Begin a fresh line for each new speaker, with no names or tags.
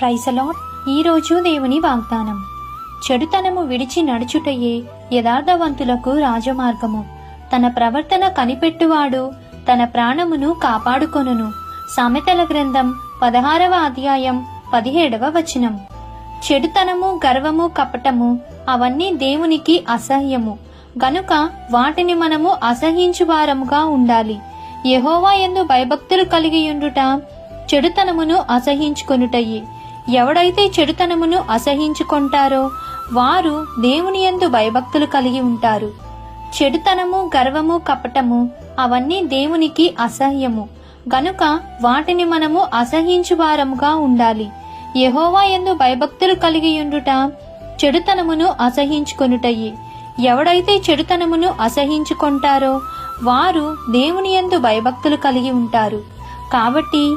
ప్రైసలాడ్ ఈరోజు దేవుని వాగ్దానం. చెడుతనము విడిచి నడుచుటయే యథార్థవంతులకు రాజమార్గము. తన ప్రవర్తన కనిపెట్టువాడు తన ప్రాణమును కాపాడుకొనును. సామెతల గ్రంథం పదహారవ అధ్యాయం పదిహేడవ వచనం. చెడుతనము గర్వము కపటము అవన్నీ దేవునికి అసహ్యము. గనుక వాటిని మనము అసహించువారముగా ఉండాలి. యహోవా ఎందు భయభక్తులు కలిగి ఉండుట చెడుతనమును అసహించుకొనుటయే. ఎవడైతే చెడుతనమును అసహించుకుంటారో వారు దేవుని యందు భయభక్తులు కలిగి ఉంటారు. చెడుతనము గర్వము కపటము అవన్నీ దేవునికి అసహ్యము. గనుక వాటిని మనము అసహించువారముగా ఉండాలి. యహోవా ఎందు భయభక్తులు కలిగి ఉండుట చెడుతనమును అసహించుకొనుటయి. ఎవడైతే చెడుతనమును అసహించుకుంటారో వారు దేవుని యందు భయభక్తులు కలిగి ఉంటారు. కాబట్టి